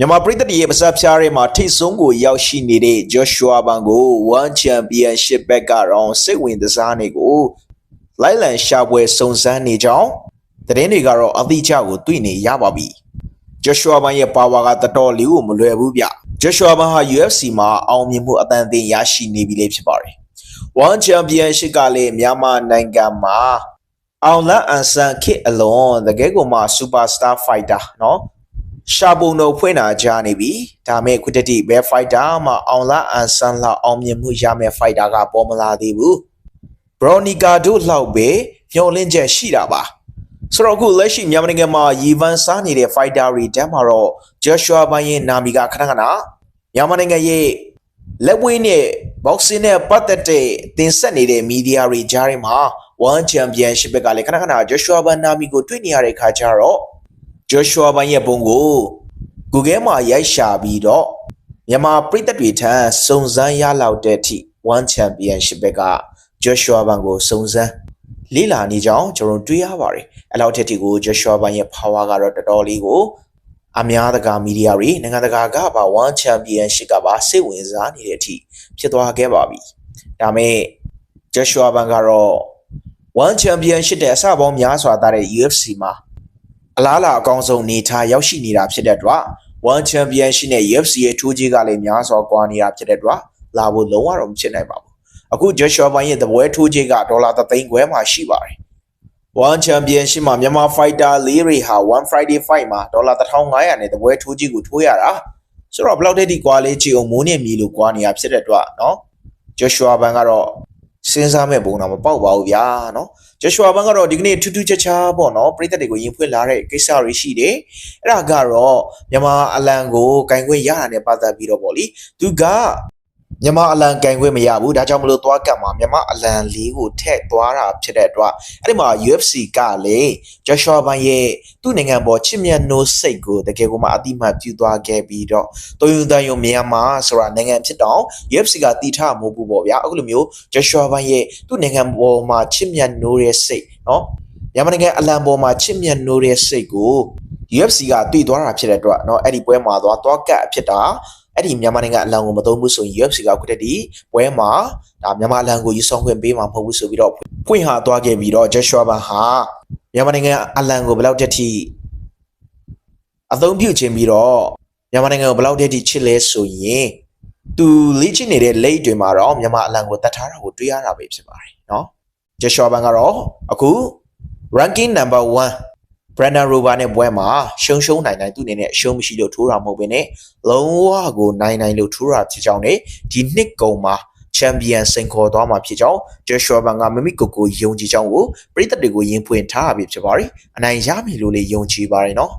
မြန်မာပြည်သက်ရဲ့မစဖျားရဲမှာထိတ်ဆုံးကိုရောက်ရှိနေတဲ့ Joshua ဘန်ကို One Championship ဘက်ကတော့စိတ်ဝင်စားနေကိုလိုက်လံရှာဖွယ်စုံစမ်းနေကြောင်းသတင်းတွေကတော့အသိချကိုတွေ့နေရပါပြီ။ Joshua ဘန်ရဲ့ power ကတတော်လေးကိုမလွယ်ဘူးဗျ။ Joshua ဘန်ဟာ UFC မှာအောင်မြင်မှုအတန်အသင်ရရှိနေပြီလေးဖြစ်ပါတယ်။ One Championship ကလည်းမြန်မာနိုင်ငံမှာအောင်လန်အန်ဆန်ခေအလွန်တကယ်ကိုမှ Superstar Fighter နော် ရှာပုံတော့ဖွင့်တာကြားနေပြီဒါမဲ့ခုတတိဘယ်ဖိုက်တာမှအောင်လားအန်ဆန်လာအောင်မြင်မှုရမယ့်ဖိုက်တာကပေါ်မလာသေးဘူးဘရော်နီကာတို့လောက်ပဲမျောလင့်ချက်ရှိတာပါဆိုတော့အခုလက်ရှိမြန်မာနိုင်ငံမှာရီဗန်စားနေတဲ့ဖိုက်တာတွေတန်းမှာတော့ဂျော့ရှွာဘိုင်းရဲ့နာမီကခဏခဏမြန်မာနိုင်ငံရဲ့လက်ဝဲနဲ့ boxing နဲ့ပတ်သက်တဲ့တင်ဆက်နေတဲ့မီဒီယာတွေကြားထဲမှာ one championship ကလည်းခဏခဏဂျော့ရှွာဘန်နာမီကိုတွေ့နေရတဲ့ခါကျတော့ Joshua ဘိုင်းရဲ့ပုံကို Google မှာရိုက်ရှာပြီးတော့မြန်မာပြည်သက်တွေထံစုံစမ်းရလောက်တဲ့အထိ One Championship ဘက်က Joshua ဘိုင်းကိုစုံစမ်းလေးလာနေကြောင်းကျွန်တော်တွေ့ရပါတယ်။အဲ့လောက်တစ်ထိကို Joshua ဘိုင်းရဲ့ power ကတော့တော်တော်လေးကိုအများတကာမီဒီယာတွေနိုင်ငံတကာကပါ One Championship ကပါစိတ်ဝင်စားနေတဲ့အထိဖြစ်သွားခဲ့ပါပြီ။ဒါမဲ့ Joshua ဘိုင်းကတော့ One Championship တဲ့အစပေါင်းများစွာသားတဲ့ UFC မှာ အလားအလာအကောင်းဆုံးနေထားရောက်ရှိနေတာဖြစ်တဲ့အတွက် World Championship နဲ့ UFC ရဲ့ထိုးကြီးကလည်းများစွာကွာနေတာဖြစ်တဲ့အတွက်လာဖို့လုံးဝတော့မဖြစ်နိုင်ပါဘူး။အခု Joshua ဘိုင်းရဲ့သပွဲထိုးကြီးကဒေါ်လာ3000ခွဲမှရှိပါတယ်။ World Championship မှာမြန်မာ fighter လေးတွေဟာ One Friday Fight မှာဒေါ်လာ1500နဲ့သပွဲထိုးကြီးကိုထိုးရတာ။ဆိုတော့ဘလောက်တဲ့ဒီကွာလေးချီအောင်မိုးနေမီလို့ကွာနေတာဖြစ်တဲ့အတွက်နော်။ Joshua ဘန်ကတော့ စဉ်းစားမဲ့ပုံတော့မပေါက်ပါဘူးဗျာနော်ဂျေရှွာဘန်ကတော့ဒီကနေ့ထူးထူးခြားခြားပေါ့နော်ပြည်သက်တွေကိုရင်ဖွင့်လာတဲ့ကိစ္စတွေရှိတယ်အဲ့ဒါကတော့မြန်မာအလံကိုဂိုင်ခွင့်ရတာနဲ့ပတ်သက်ပြီးတော့ပေါ့လीသူက မြန်မာအလံကင်ခွင့်မရဘူးဒါကြောင့်မလို့သွားကတ်မှာမြန်မာအလံလေးကိုထည့်သွားတာဖြစ်တဲ့အတွက်အဲ့ဒီမှာ UFC ကလေ Joshua ဘန်ရဲ့သူ့နိုင်ငံပေါ်ချစ်မြတ်နိုးစိတ်ကိုတကယ်ကိုမှအတိမတ်ပြုသွားခဲ့ပြီးတော့တိုယွန်တန်ယုံမြန်မာဆိုတာနိုင်ငံဖြစ်တော့ UFC ကတီထမဟုတ်ဘူးပေါ့ဗျာအခုလိုမျိုး Joshua ဘန်ရဲ့သူ့နိုင်ငံပေါ်မှာချစ်မြတ်နိုးတဲ့စိတ်เนาะမြန်မာနိုင်ငံအလံပေါ်မှာချစ်မြတ်နိုးတဲ့စိတ်ကို UFC ကတွေ့သွားတာဖြစ်တဲ့အတွက်เนาะအဲ့ဒီပွဲမှာသွားသွားကတ်ဖြစ်တာ အဲ့ဒီမြန်မာနိုင်ငံအလံကိုမသုံးဘူးဆိုရင် UFC ကခုတည်းဒီပွဲမှာဒါမြန်မာအလံကိုယူဆောင်ခွင့်ပေးမှာမဟုတ်ဘူးဆိုပြီးတော့ဖွင့်ဟာသွားခဲ့ပြီးတော့ Joshua ဘန်ဟာမြန်မာနိုင်ငံအလံကိုဘယ်လောက်တက်ထိအသုံးပြုခြင်းပြီးတော့မြန်မာနိုင်ငံကိုဘယ်လောက်တက်ထိချစ်လဲဆိုရင်သူလေ့ကျင့်နေတဲ့လိတ်တွေမှာတော့မြန်မာအလံကိုတတ်ထားတာကိုတွေ့ရတာပဲဖြစ်ပါတယ်เนาะ Joshua ဘန်ကတော့အခု ranking number 1 Brandon Rover နဲ့ပွဲမှာရှုံရှုံနိုင်နိုင်သူ့အနေနဲ့အရှုံးမရှိလို့ထိုးတာမဟုတ်ဘဲနဲ့လုံးဝကိုနိုင်နိုင်လို့ထိုးတာဖြစ်ကြောင်းနဲ့ဒီနှစ်ကုံမှာချန်ပီယံစိန်ခေါ်သွားမှာဖြစ်ကြောင်း Joshua ဘန်ကမမိကိုကိုယုံကြည်ကြောင်းကိုပြည်သက်တွေကိုယင်ဖွင့်ထားတာဖြစ်ပါတယ်အနိုင်ရမည်လို့လည်းယုံကြည်ပါတယ်နော်